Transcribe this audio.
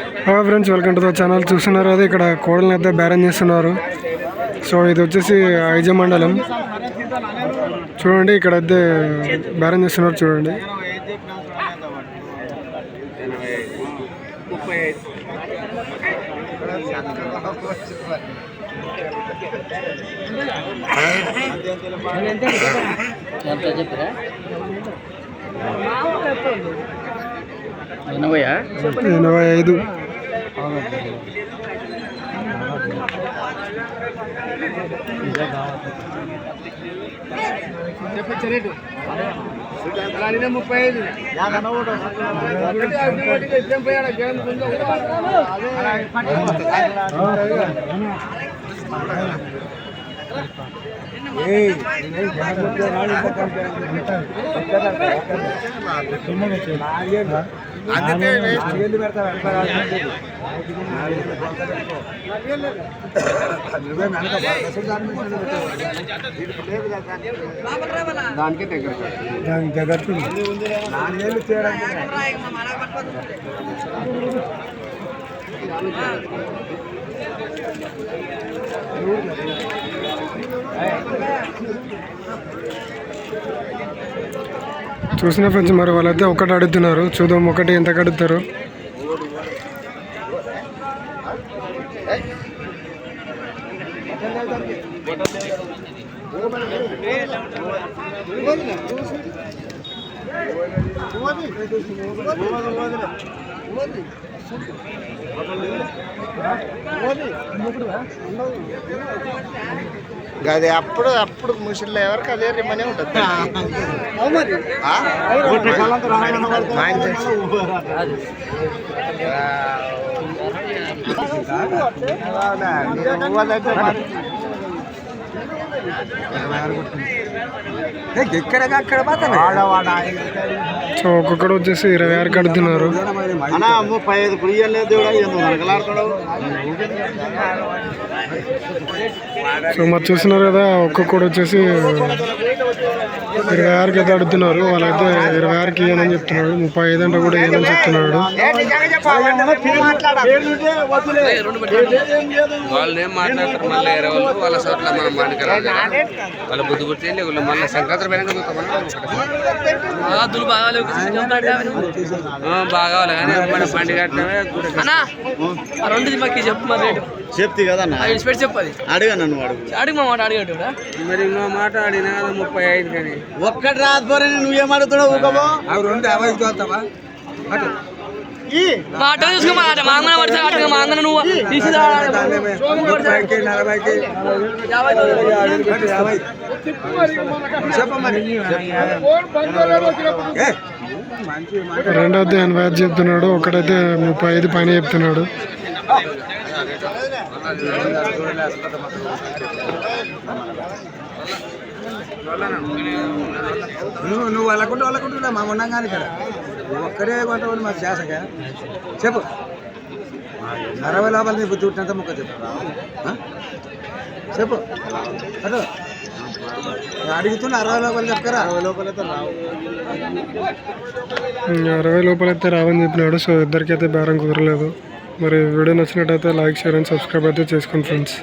Hi friends welcome to the channel చూస్తున్నారు అది ఇక్కడ కోడలను అయితే బేరం చేస్తున్నారు. సో ఇది వచ్చేసి ఐజ మండలం. చూడండి ఇక్కడ అయితే బేరం చేస్తున్నారు చూడండి. చెప్పరా ఎనభై ఐదు ముప్పై ఐదు దానికి దగ్గర చూసిన ఫ్రెండ్స్ మరి వాళ్ళైతే ఒకటి అడుగుతున్నారు. చూద్దాం ఒకటి ఎంత అడుగుతారు అది అప్పుడు అప్పుడు ముసిల్లో ఎవరికి అదే రిమ్మనే ఉంటుంది. అవునా? మీరు ఊహలంటే మరి ఆడవాడ సో ఒక్కొక్కడు వచ్చేసి ఇరవై ఆరు కడుతున్నారు అన్నా ముప్పై ఐదు సో మరి చూస్తున్నారు కదా ఒక్కొక్కడు వచ్చేసి ఇరవై ఆరుకి అయితే అడుగుతున్నారు. వాళ్ళైతే ఇరవై ఆరుకి ఇవ్వనని చెప్తున్నాడు. ముప్పై ఐదు అంటే కూడా ఇవ్వనని చెప్తున్నాడు. వాళ్ళు ఏం మాట్లాడతారు? మళ్ళీ వేరే వాళ్ళు వాళ్ళ చోట్ల మనం మాట్లాడాలి వాళ్ళ బుద్ధి వాళ్ళు మళ్ళీ సంక్రాంతి పైన బాగా కానీ మన బండి కట్టమే రెండుది మాకు చెప్పు మరి రేటు. చెప్తి కదన్నా ఇన్స్పెక్ట్ చెప్పది. అడిగా నన్ను అడుగు. అడిగి మా మాట మరి ఇంకో మాట ఆడినా కదా ముప్పై ఐదు కానీ. ఒక్కటి రాకపోరే నువ్వేం అడుగుతున్నావు ఊకబో? మా అట్ట చూసుకో మా అట్ట. మా అంగన మా అంగన నువ్వు తీసి రెండోది ఎనభై ఐదు చెప్తున్నాడు ఒకటైతే ముప్పై ఐదు పైన చెప్తున్నాడు. నువ్వు నువ్వు వాళ్ళకుంటూ వాళ్ళకుంటున్నా మా ఉన్నాం కానీ ఇక్కడ. నువ్వు ఒక్కడే కొంతమంది మాకు చేసగా చెప్పు. అరవై లోపల నీ బుద్ధి పుట్టినంత ముక్క చెప్పు? చెప్పు. అటు అడుగుతున్నా అరవై లోపల చెప్పరా అరవై లోపల అరవై లోపలైతే రావని చెప్పినాడు సో ఇద్దరికైతే బేరం కుదరలేదు. మరి వీడియో నచ్చినట్టయితే లైక్ షేర్ అండ్ సబ్స్క్రైబ్ అయితే చేసుకోండి ఫ్రెండ్స్.